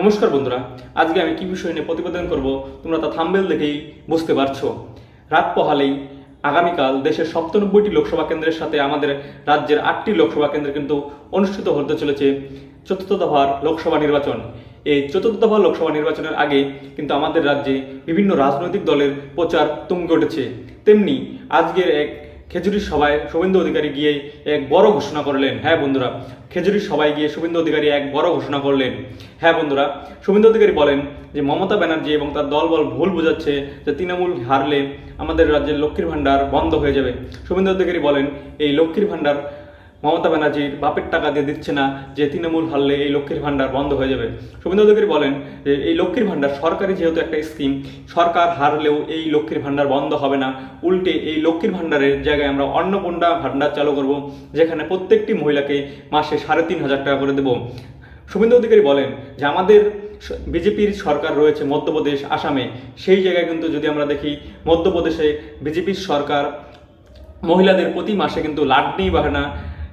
নমস্কার বন্ধুরা, আজকে আমি কি বিষয় নিয়ে প্রতিবেদন করব, তোমরা তা থাম্বেল দেখেই বুঝতে পারছ। রাত পহালেই আগামীকাল দেশের সপ্তানব্বইটি লোকসভা কেন্দ্রের সাথে আমাদের রাজ্যের আটটি লোকসভা কেন্দ্রে কিন্তু অনুষ্ঠিত হতে চলেছে চতুর্থ দফার লোকসভা নির্বাচন। এই চতুর্থ দফা লোকসভা নির্বাচনের আগে কিন্তু আমাদের রাজ্যে বিভিন্ন রাজনৈতিক দলের প্রচার তুঙ্গে উঠেছে। তেমনি আজকের এক খেজুরির সভায় শুভেন্দু অধিকারী গিয়ে এক বড় ঘোষণা করলেন। হ্যাঁ বন্ধুরা, খেজুরির সভায় গিয়ে শুভেন্দু অধিকারী এক বড় ঘোষণা করলেন। হ্যাঁ বন্ধুরা, শুভেন্দু অধিকারী বলেন যে মমতা ব্যানার্জি এবং তার দলবল ভুল বোঝাচ্ছে যে তৃণমূল হারলে আমাদের রাজ্যের লক্ষ্মীর ভাণ্ডার বন্ধ হয়ে যাবে। শুভেন্দু অধিকারী বলেন, এই লক্ষ্মীর ভাণ্ডার মমতা ব্যানার্জির বাপের টাকা দিয়ে দিচ্ছে না যে তৃণমূল হারলে এই লক্ষ্মীর ভাণ্ডার বন্ধ হয়ে যাবে। শুভেন্দু অধিকারী বলেন যে এই লক্ষ্মীর ভাণ্ডার সরকারি যেহেতু একটা স্কিম সরকার হারলেও এই লক্ষ্মীর ভাণ্ডার বন্ধ হবে না। উল্টে এই লক্ষ্মীর ভাণ্ডারের জায়গায় আমরা অন্নপূর্ণা ভাণ্ডার চালু করব, যেখানে প্রত্যেকটি মহিলাকে মাসে সাড়ে তিন হাজার টাকা করে দেবো। শুভেন্দু অধিকারী বলেন যে আমাদের বিজেপির সরকার রয়েছে মধ্যপ্রদেশ, আসামে। সেই জায়গায় কিন্তু যদি আমরা দেখি, মধ্যপ্রদেশে বিজেপির সরকার মহিলাদের প্রতি মাসে কিন্তু লাডনি বাহানা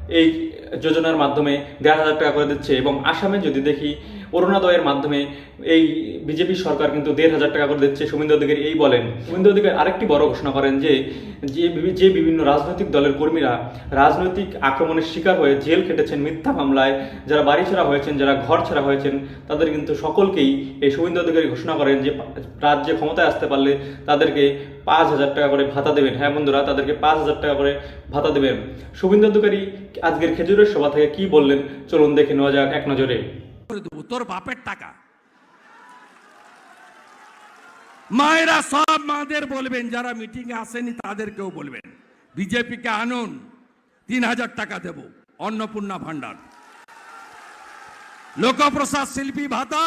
এই যোজনার মাধ্যমে দেড় হাজার টাকা করে দিচ্ছে এবং আসামে যদি দেখি অরুণোদয়ের মাধ্যমে এই বিজেপি সরকার কিন্তু দেড় হাজার টাকা করে দিচ্ছে। শুভেন্দু অধিকারী এই বলেন। শুভেন্দু অধিকারী আরেকটি বড় ঘোষণা করেন যে যে বিভিন্ন রাজনৈতিক দলের কর্মীরা রাজনৈতিক আক্রমণের শিকার হয়ে জেল খেটেছেন, মিথ্যা মামলায় যারা বাড়ি ছাড়া হয়েছেন, যারা ঘর ছাড়া হয়েছেন, তাদের কিন্তু সকলকেই এই শুভেন্দু অধিকারী ঘোষণা করেন যে, রাজ্যে ক্ষমতায় আসতে পারলে তাদেরকে পাঁচ হাজার টাকা করে ভাতা দেবেন। হ্যাঁ বন্ধুরা, তাদেরকে পাঁচ হাজার টাকা করে ভাতা দেবেন। শুভেন্দু অধিকারী আজকের খেজুরের সভা থেকে কি বললেন? চলুন দেখে নেওয়া যাক এক নজরে। করে দেবো, তোর বাপের টাকা। মায়েরা সব মাদের বলবেন, যারা মিটিং এ আসেনি তাদেরকেও বলবেন। বিজেপিকে আনুন, তিন হাজার টাকা দেব, অন্নপূর্ণা ভান্ডার। লোকপ্রসাদ শিল্পী ভাতা,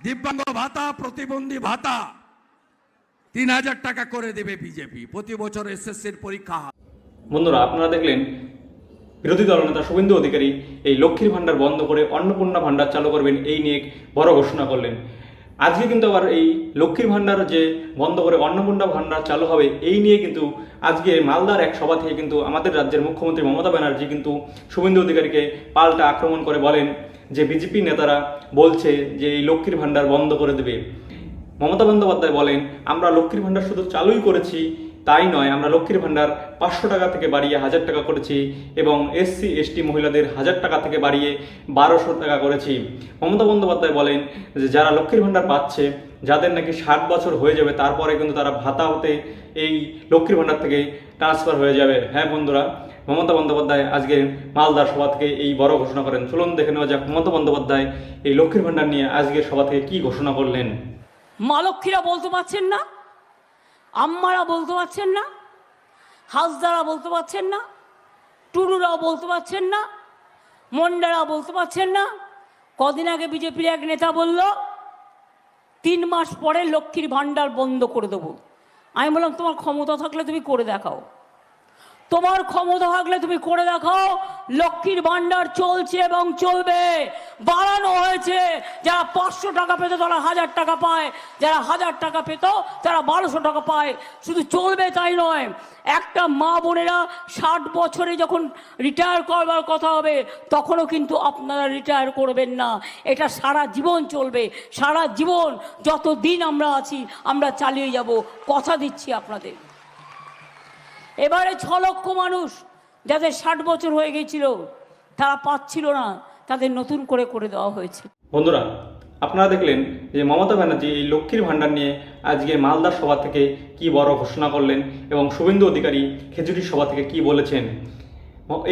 দিব্যাঙ্গ ভাতা, প্রতিবন্ধী ভাতা, তিন হাজার টাকা করে দেবে বিজেপি। প্রতি বছর এসএসসির পরীক্ষা। বন্ধুরা, আপনারা দেখলেন বিরোধী দলনেতা শুভেন্দু অধিকারী এই লক্ষ্মীর ভাণ্ডার বন্ধ করে অন্নপূর্ণা ভাণ্ডার চালু করবেন, এই নিয়ে বড় ঘোষণা করলেন। আজকে কিন্তু আবার এই লক্ষ্মীর ভাণ্ডার যে বন্ধ করে অন্নপূর্ণা ভাণ্ডার চালু হবে, এই নিয়ে কিন্তু আজকে মালদার এক সভা থেকে কিন্তু আমাদের রাজ্যের মুখ্যমন্ত্রী মমতা ব্যানার্জি কিন্তু শুভেন্দু অধিকারীকে পাল্টা আক্রমণ করে বলেন যে বিজেপি নেতারা বলছে যে এই লক্ষ্মীর ভাণ্ডার বন্ধ করে দেবে। মমতা বন্দ্যোপাধ্যায় বলেন, আমরা লক্ষ্মীর ভাণ্ডার শুধু চালুই করেছি তাই নয়, আমরা লক্ষ্মীর ভাণ্ডার পাঁচশো টাকা থেকে বাড়িয়ে হাজার টাকা করেছি এবং এসসি, এসটি মহিলাদের হাজার টাকা থেকে বাড়িয়ে বারোশো টাকা করেছি। মমতা বন্দ্যোপাধ্যায় বলেন যে, যারা লক্ষ্মীর ভাণ্ডার পাচ্ছে, যাদের নাকি ষাট বছর হয়ে যাবে, তারপরে কিন্তু তারা ভাতা হতে এই লক্ষ্মীর ভাণ্ডার থেকে ট্রান্সফার হয়ে যাবে। হ্যাঁ বন্ধুরা, মমতা বন্দ্যোপাধ্যায় আজকে মালদার সভা থেকে এই বড় ঘোষণা করেন। চলুন দেখে নেওয়া যাক মমতা বন্দ্যোপাধ্যায় এই লক্ষ্মীর ভাণ্ডার নিয়ে আজকের সভা থেকে কি ঘোষণা করলেন। মা লক্ষ্মীরা বলতে পারছেন না। আম্মারা বলতে পারছেন না, হাসদারা বলতে পারছেন না টুরুরাও বলতে পারছেন না, মন্ডারা বলতে পারছেন না। কদিন আগে বিজেপির এক নেতা বলল, তিন মাস পরে লক্ষ্মীর ভাণ্ডার বন্ধ করে দেবো। আমি বললাম, তোমার ক্ষমতা থাকলে তুমি করে দেখাও। তোমার ক্ষমতা থাকলে তুমি করে দেখাও। লক্ষ্মীর ভাণ্ডার চলছে এবং চলবে। বাড়ানো হয়েছে। যারা পাঁচশো টাকা পেত, তারা হাজার টাকা পায়। যারা হাজার টাকা পেত, তারা বারোশো টাকা পায়। শুধু চলবে তাই নয়, একটা মা বোনেরা ষাট বছরে যখন রিটায়ার করবার কথা হবে, তখনও কিন্তু আপনারা রিটায়ার করবেন না। এটা সারা জীবন চলবে। সারা জীবন যত দিন আমরা আছি, আমরা চালিয়ে যাব। কথা দিচ্ছি আপনাদের। এবারে ছ লক্ষ মানুষ যাদের ষাট বছর হয়ে গেছিল তারা পাচ্ছিল না, তাদের নতুন করে করে দেওয়া হয়েছে। বন্ধুরা, আপনারা দেখলেন যে মমতা ব্যানার্জি এই লক্ষ্মীর ভাণ্ডার নিয়ে আজকে মালদার সভা থেকে কি বড় ঘোষণা করলেন এবং শুভেন্দু অধিকারী খেজুরি সভা থেকে কি বলেছেন।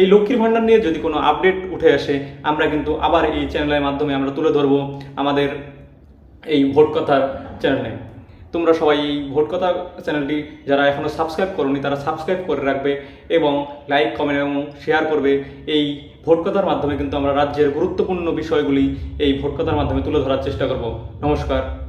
এই লক্ষ্মীর ভাণ্ডার নিয়ে যদি কোনো আপডেট উঠে আসে, আমরা কিন্তু আবার এই চ্যানেলের মাধ্যমে আমরা তুলে ধরবো আমাদের এই ভোট কথার চ্যানেলে। তোমরা সবাই এই ভোট কথা চ্যানেলটি যারা এখনও সাবস্ক্রাইব করনি, তারা সাবস্ক্রাইব করে রাখবে এবং লাইক কমেন্ট এবং শেয়ার করবে। এই ভোট কথার মাধ্যমে কিন্তু আমরা রাজ্যের গুরুত্বপূর্ণ বিষয়গুলি এই ভোট কথার মাধ্যমে তুলে ধরার চেষ্টা করব। নমস্কার।